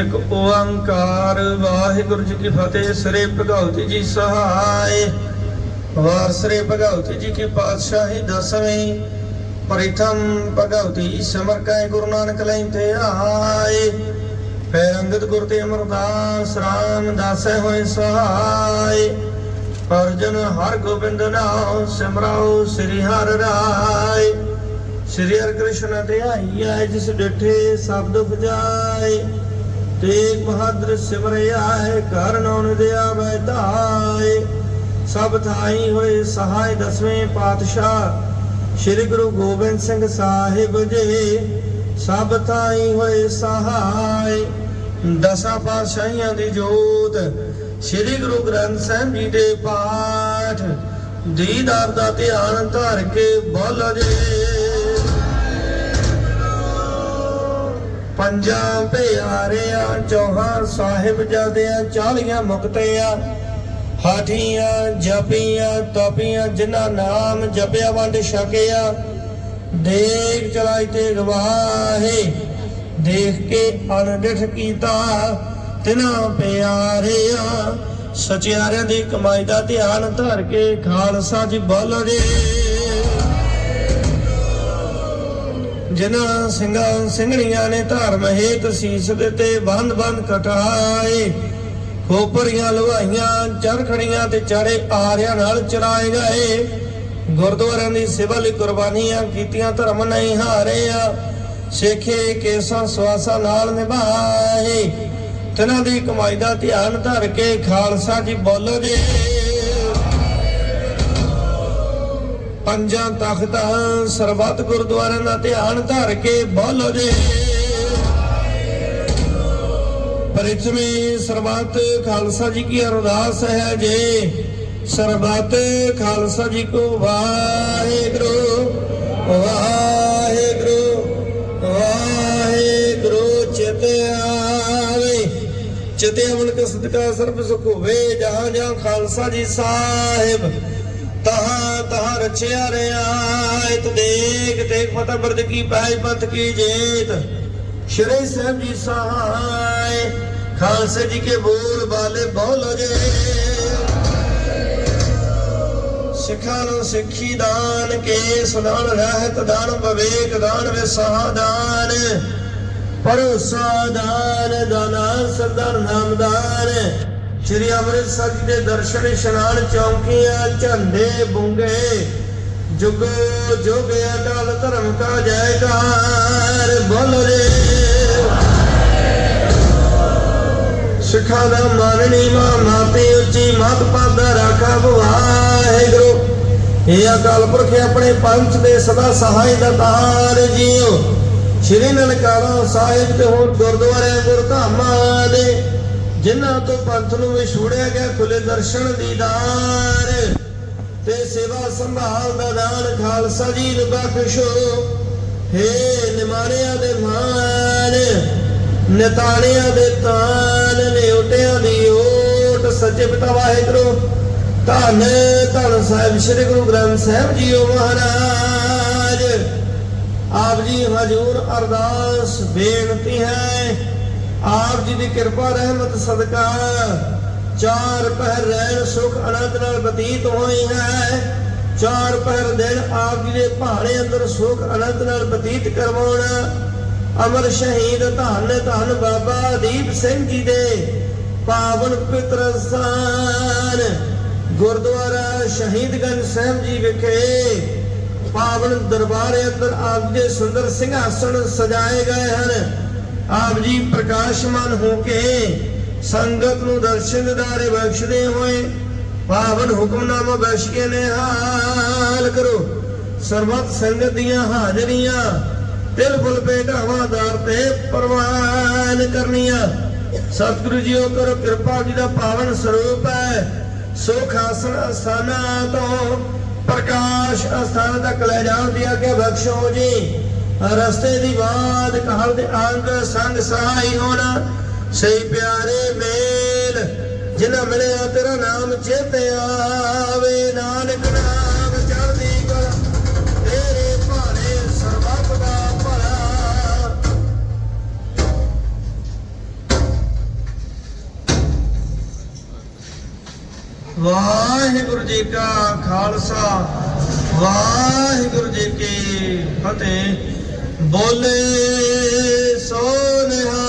ਇੱਕ ਓੰਕਾਰ। ਵਾਹਿਗੁਰੂ ਜੀ ਕੀ ਫਤਿਹ, ਸ੍ਰੀ ਭਗਵਤੀ ਜੀ ਸਹਾਇ। ਵਾਰ ਸ੍ਰੀ ਭਗਵਤੀ ਜੀ ਕੀ ਪਾਤਸ਼ਾਹੀ ਦਸਵੀਂ। ਪ੍ਰਥਮ ਭਗਵਤੀ ਸਿਮਰ ਗੁਰੂ ਨਾਨਕ ਲੈ ਆਏ। ਫਿਰ ਗੁਰ ਤੇ ਅਮਰਦਾਸ ਰਾਮ ਦਾਸੈ ਹੋਏ ਸਹਾਇ। ਅਰਜਨ ਹਰ ਗੋਬਿੰਦ ਨਾਮ ਸਿਮਰਾਓ ਸ੍ਰੀ ਹਰਿ ਰਾਏ ਸ੍ਰੀ ਹਰਿ ਕ੍ਰਿਸ਼ਨ ਤੇ ਆਈਐ ਜਿਸ ਡਿਠੇ ਸ਼ਬਦ ਉਪਜਾਏ ਤੇਗ ਬਹਾਦਰ ਸਿਮਰਿਆ ਹੈ ਕਰਨੋਂ ਦਿਆ ਵੈ ਧਾਏ। ਸਭ ਥਾਈ ਹੋਏ ਸਹਾਇ ਦਸਵੇਂ ਪਾਤਸ਼ਾਹ, ਸ੍ਰੀ ਗੁਰੂ ਗੋਬਿੰਦ ਸਿੰਘ ਸਾਹਿਬ ਜੀ। ਸਭ ਥਾਈ ਹੋਏ ਸਹਾਇ, ਦਸਾਂ ਪਾਤਸ਼ਾਹੀਆਂ ਦੀ ਜੋਤ। ਸ੍ਰੀ ਗੁਰੂ ਗ੍ਰੰਥ ਸਾਹਿਬ ਜੀ ਦੇ ਪਾਠ, ਦੀਦਾਰ ਦਾ ਧਿਆਨ ਧਰ ਕੇ ਬੋਲ ਜੇ। ਪੰਜਾਂ ਪਿਆਰਿਆਂ ਚੌਹਾਂ ਸਾਹਿਬ ਜਦਿਆਂ ਚਾਲੀਆਂ ਮੁਕਤਿਆਂ, ਹਾਠੀਆਂ, ਜਪੀਆਂ, ਤਪੀਆਂ, ਜਿਨ੍ਹਾਂ ਨਾਮ ਜਪਿਆ ਵੰਡ ਛਕਿਆ, ਦੇਖ ਚਲਾਈ ਤੇ ਗਵਾਹੇ, ਦੇਖ ਕੇ ਅਣਡਿਠ ਕੀਤਾ ਤਿਨਾਂ ਪਿਆਰਿਆਂ, ਸਚਿਆਰਿਆਂ ਦੀ ਕਮਾਈ ਦਾ ਧਿਆਨ ਧਰ ਕੇ ਖਾਲਸਾ ਜੀ ਬੋਲ ਜਿਨ੍ਹਾਂ ਸਿੰਘਾਂ ਸਿੰਘਣੀਆਂ ਨੇ ਧਰਮ ਹੇਤ ਸੀਸ ਦਿੱਤੇ, ਬੰਦ ਬੰਦ ਕਟਾਏ। ਖੋਪਰੀਆਂ ਲਵਾਈਆਂ ਚਰਖੜੀਆਂ ਤੇ ਚਾਰੇ ਆਰਿਆਂ ਨਾਲ ਚਰਾਏ ਗਏ। ਗੁਰਦੁਆਰਿਆਂ ਦੀ ਸੇਵਾ ਲਈ ਕੁਰਬਾਨੀਆਂ ਕੀਤੀਆਂ, ਧਰਮ ਨਹੀਂ ਹਾਰਿਆ। ਸਿੱਖੇ ਕੇਸਾਂ ਸਵਾਸਾਂ ਨਾਲ ਨਿਭਾਏ। ਤਿਨਾਂ ਦੀ ਕਮਾਈ ਦਾ ਧਿਆਨ ਧਰ ਕੇ ਖਾਲਸਾ ਜੀ ਬੋਲੋ ਜੀ ਪੰਜਾਂ ਤਖਤਾਂ ਸਰਬੱਤ ਗੁਰਦੁਆਰਿਆਂ ਦਾ ਧਿਆਨ ਧਰ ਕੇ ਬੋਲੋ ਜੀ। ਪਰਿਚਮੇ ਸਰਬੱਤ ਖਾਲਸਾ ਜੀ ਕੀ ਅਰਦਾਸ ਹੈ ਜੀ। ਸਰਬੱਤ ਖਾਲਸਾ ਜੀ ਕੋ ਵਾਹਿਗੁਰੂ ਵਾਹਿਗੁਰੂ ਵਾਹਿਗੁਰੂ ਚਿਤ ਆਵੇ। ਚਿਤੇ ਅਮਨ ਕੇ ਸਦਕਾ ਸਰਬ ਸੁਖ ਹੋਵੇ, ਜਹਾਂ ਜਹਾਂ ਖਾਲਸਾ ਜੀ ਸਾਹਿਬ, ਤਹਾਂ ਤਹਾਂ ਰਿਆਇਤ ਦੇਖ ਦੇਖ ਫਤਿਹ ਬਰਦ ਕੀ ਪਹਿਜ ਪੰਥ ਕੀ ਜੇਤ। ਸ਼੍ਰੀ ਸਾਹਿਬ ਜੀ ਸਹਾਇ ਖਾਲਸੇ ਜੀ ਕੇ ਬੋਲ ਬਾਲੇ ਬੋਲ ਜੇ। ਸਿੱਖਾਂ ਨੂੰ ਸਿੱਖੀ ਦਾਨ ਕੇ ਸੁਨਾਨ ਰਹਿਤ ਦਾਨ, ਵਿਵੇਕ ਦਾਨ, ਵਿਸਾਹ ਦਾਨ। ਭਰੋਸਾ ਦਾਨ, ਦਾਨਾ ਸਰਦਾਰ ਨਾਮਦਾਨ। ਸ਼੍ਰੀ ਅੰਮ੍ਰਿਤਸਰ ਜੀ ਦੇ ਦਰਸ਼ਨ ਇਸ਼ਨਾਨ ਚੌਂਕੀਆਂ, ਝੰਡੇ ਬੁੰਗੇ, ਜੁਗ ਜੁਗ ਅਟਲ ਧਰਮ ਕਾ ਜੈਕਾਰ, ਬੋਲ ਰੇ ਸਿੱਖਾਂ ਦਾ ਮਾਨਣੀ ਮਾਂ ਮਾਤੇ ਉੱਚੀ ਮਤ ਪਦ ਰਾਖਾ ਵਾਹਿਗੁਰੂ। ਇਹ ਅਕਾਲ ਪੁਰਖ ਆਪਣੇ ਪੰਥ ਦੇ ਸਦਾ ਸਹਾਇ ਦਾ ਜੀਓ। ਸ਼੍ਰੀ ਨਨਕਾਣਾ ਸਾਹਿਬ ਤੇ ਹੋਰ ਗੁਰਦੁਆਰਿਆਂ, ਗੁਰਧਾਮਾਂ ਦੇ ਜਿਨ੍ਹਾਂ ਤੋਂ ਪੰਥ ਨੂੰ ਵਿਛੋੜਿਆ ਗਿਆ ਖੁੱਲੇ ਦਰਸ਼ਨ ਦੀਦਾਰ ਤੇ ਸੇਵਾ ਸੰਭਾਲ ਦਾ ਦਾਨ ਖਾਲਸਾ ਜੀ ਨੂੰ ਬਖਸ਼ੋ ਹੇ ਨਿਮਾਣਿਆਂ ਦੇ ਮਾਨ ਨਿਤਾਣਿਆਂ ਦੇ ਤਾਨ ਨਿਉਟਿਆਂ ਦੀ ਓਟ, ਸੱਚੇ ਪਿਤਾ ਵਾਹਿਗੁਰੂ, ਧੰਨ ਧੰਨ ਸਾਹਿਬ, ਸ੍ਰੀ ਗੁਰੂ ਗ੍ਰੰਥ ਸਾਹਿਬ ਜੀਓ ਮਹਾਰਾਜ। ਆਪ ਜੀ ਹਜੂਰ ਅਰਦਾਸ ਬੇਨਤੀ ਹੈ ਆਪ ਜੀ ਦੀ ਕਿਰਪਾ, ਰਹਿਮਤ, ਸਦਕਾ। ਚਾਰ ਪਹਿਰ ਰਹਿਣ, ਸੁਖ, ਆਨੰਦ ਨਾਲ ਬਤੀਤ ਹੋਈ ਹੈ। ਚਾਰ ਪਹਿਰ ਦਿਨ ਆਪ ਜੀ ਦੇ ਭਾਣੇ ਅੰਦਰ ਸੁਖ, ਆਨੰਦ ਨਾਲ ਬਤੀਤ ਕਰਵਾਉਣਾ। ਅਮਰ ਸ਼ਹੀਦ ਧੰਨ ਧੰਨ ਬਾਬਾ ਦੀਪ ਸਿੰਘ ਜੀ ਦੇ ਪਾਵਨ ਪਿਤਰ ਸਥਾਨ। ਗੁਰਦੁਆਰਾ ਸ਼ਹੀਦਗੰਜ ਸਾਹਿਬ ਜੀ ਵਿਖੇ ਪਾਵਨ ਦਰਬਾਰ ਅੰਦਰ ਆਪ ਦੇ ਸੁੰਦਰ ਸਿੰਘਾਸਣ ਸਜਾਏ ਗਏ ਹਨ। ਆਪ ਜੀ ਪ੍ਰਕਾਸ਼ਮਾਨ ਹੋ ਕੇ ਸੰਗਤ ਨੂੰ ਦਰਸ਼ਨ ਦਿਦਾਰੇ ਬਖਸ਼ਦੇ ਹੋਏ ਪਾਵਨ ਹੁਕਮਨਾਮਾ ਬਖਸ਼ ਕੇ ਨਿਹਾਲ ਕਰੋ। ਸਰਬੱਤ ਸੰਗਤ ਦੀਆਂ ਹਾਜ਼ਰੀਆਂ ਤਿਲ ਫੁਲ ਭੇਟਾਵਾਂ ਦਰ ਤੇ ਪ੍ਰਵਾਨ ਕਰਨੀਆਂ। ਸਤਿਗੁਰੂ ਜੀਓ ਕਰੋ, ਕਿਰਪਾ ਜੀ ਦਾ ਪਾਵਨ ਸਰੂਪ ਹੈ। ਸੁਖ ਆਸਣ ਅਸਥਾਨਾਂ ਤੋਂ ਪ੍ਰਕਾਸ਼ ਅਸਥਾਨ ਤੱਕ ਲੈ ਜਾਣ ਦੀ ਆਗੇ ਬਖਸ਼ੋ ਜੀ। ਰਸਤੇ ਦੀ ਬਾਤ ਕਹਲ ਦੇ ਅੰਗ ਸੰਗ ਸਹਾਈ ਹੋਣਾ। ਸਹੀ ਪਿਆਰੇ ਮੇਲ, ਜਿਨ੍ਹਾਂ ਮਿਲਿਆ ਤੇਰਾ ਨਾਮ ਚੇਤੇ ਆਵੇ। ਨਾਨਕ ਨਾਮ ਚੜ੍ਹਦੀ ਕਲਾ, ਤੇਰੇ ਭਾਣੇ ਸਰਬੱਤ ਦਾ ਭਲਾ। ਵਾਹਿਗੁਰੂ ਜੀ ਕਾ ਖਾਲਸਾ, ਵਾਹਿਗੁਰੂ ਜੀ ਕੀ ਫਤਿਹ। ਬੋਲੇ ਸੋ ਨਿਹਾਲ